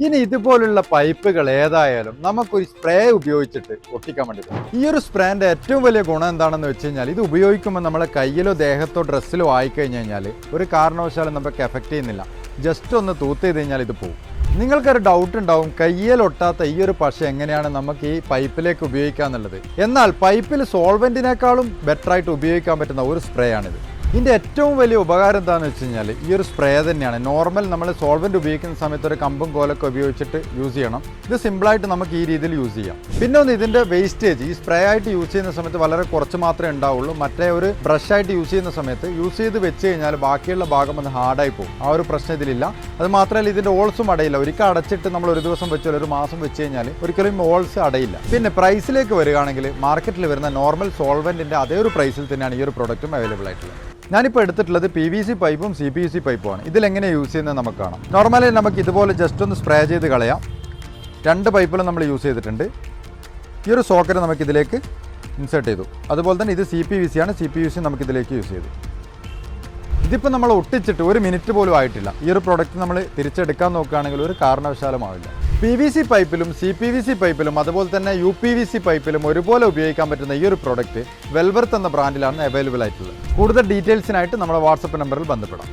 ഇനി ഇതുപോലുള്ള പൈപ്പുകൾ ഏതായാലും നമുക്കൊരു സ്പ്രേ ഉപയോഗിച്ചിട്ട് ഒട്ടിക്കാൻ വേണ്ടി ഈ ഒരു സ്പ്രേന്റെ ഏറ്റവും വലിയ ഗുണം എന്താണെന്ന് വെച്ച് കഴിഞ്ഞാൽ ഇത് ഉപയോഗിക്കുമ്പോൾ നമ്മളെ കയ്യിലോ ദേഹത്തോ ഡ്രസ്സിലോ ആയിക്കഴിഞ്ഞ് കഴിഞ്ഞാൽ ഒരു കാരണവശാലും നമുക്ക് എഫക്റ്റ് ചെയ്യുന്നില്ല. ജസ്റ്റ് ഒന്ന് തൂത്ത് ചെയ്ത് കഴിഞ്ഞാൽ ഇത് പോകും നിങ്ങൾക്കൊരു ഡൗട്ട് ഉണ്ടാവും കയ്യിൽ ഒട്ടാത്ത ഈ ഒരു പശ എങ്ങനെയാണ് നമുക്ക് ഈ പൈപ്പിലേക്ക് ഉപയോഗിക്കുക എന്നുള്ളത് എന്നാൽ പൈപ്പിൽ സോൾവെന്റിനേക്കാളും ബെറ്റർ ആയിട്ട് ഉപയോഗിക്കാൻ പറ്റുന്ന ഒരു സ്പ്രേ ആണിത്. ഇതിന്റെ ഏറ്റവും വലിയ ഉപകാരം എന്താണെന്ന് വെച്ച് കഴിഞ്ഞാൽ ഈ ഒരു സ്പ്രേ തന്നെയാണ്. നോർമൽ നമ്മൾ സോൾവെന്റ് ഉപയോഗിക്കുന്ന സമയത്ത് ഒരു കമ്പും കോലൊക്കെ ഉപയോഗിച്ചിട്ട് യൂസ് ചെയ്യണം. ഇത് സിമ്പിളായിട്ട് നമുക്ക് ഈ രീതിയിൽ യൂസ് ചെയ്യാം. പിന്നെ ഒന്ന് ഇതിന്റെ വേസ്റ്റേജ് ഈ സ്പ്രേ ആയിട്ട് യൂസ് ചെയ്യുന്ന സമയത്ത് വളരെ കുറച്ച് മാത്രമേ ഉണ്ടാവുള്ളൂ. മറ്റേ ഒരു ബ്രഷ് ആയിട്ട് യൂസ് ചെയ്യുന്ന സമയത്ത് യൂസ് ചെയ്ത് വെച്ച് കഴിഞ്ഞാൽ ബാക്കിയുള്ള ഭാഗം ഒന്ന് ഹാർഡായി പോകും. ആ ഒരു പ്രശ്നം ഇതിലില്ല. അത് മാത്രമല്ല ഇതിന്റെ ഓൾസും അടയില്ല. ഒരിക്കൽ അടച്ചിട്ട് നമ്മൾ ഒരു ദിവസം വെച്ചോ ഒരു മാസം വെച്ച് കഴിഞ്ഞാൽ ഒരിക്കലും ഓൾസ് അടയില്ല. പിന്നെ പ്രൈസിലേക്ക് വരികയാണെങ്കിൽ മാർക്കറ്റിൽ വരുന്ന നോർമൽ സോൾവെന്റിന്റെ അതേ ഒരു പ്രൈസിൽ തന്നെയാണ് ഈ ഒരു പ്രൊഡക്റ്റും അവൈലബിൾ ആയിട്ടുള്ളത്. ഞാനിപ്പോൾ എടുത്തിട്ടുള്ളത് പി വി സി പൈപ്പും സി പി സി പൈപ്പുമാണ്. ഇതിലെങ്ങനെ യൂസ് ചെയ്യുന്നത് നമുക്ക് കാണാം. നോർമലി നമുക്ക് ഇതുപോലെ ജസ്റ്റ് ഒന്ന് സ്പ്രേ ചെയ്ത് കളയാം. രണ്ട് പൈപ്പുകളും നമ്മൾ യൂസ് ചെയ്തിട്ടുണ്ട്. ഈ ഒരു സോക്കറ്റ് നമുക്കിതിലേക്ക് ഇൻസേർട്ട് ചെയ്തു. അതുപോലെ തന്നെ ഇത് സി പി വി സി ആണ്. സി പി വി സി നമുക്കിതിലേക്ക് യൂസ് ചെയ്തു. ഇതിപ്പോൾ നമ്മൾ ഒട്ടിച്ചിട്ട് ഒരു മിനിറ്റ് പോലും ആയിട്ടില്ല. ഈ ഒരു പ്രോഡക്റ്റ് നമ്മൾ തിരിച്ചെടുക്കാൻ നോക്കുകയാണെങ്കിൽ ഒരു കാരണവശാലും ആവില്ല. പി വി സി പൈപ്പിലും സി പി വി സി പൈപ്പിലും അതുപോലെ തന്നെ യു പി വി സി പൈപ്പിലും ഒരുപോലെ ഉപയോഗിക്കാൻ പറ്റുന്ന ഈ ഒരു പ്രോഡക്റ്റ് വെൽവർത്ത് എന്ന ബ്രാൻഡിലാണ് അവൈലബിൾ ആയിട്ടുള്ളത്. കൂടുതൽ ഡീറ്റെയിൽസിനായിട്ട് നമ്മുടെ വാട്സപ്പ് നമ്പറിൽ ബന്ധപ്പെടാം.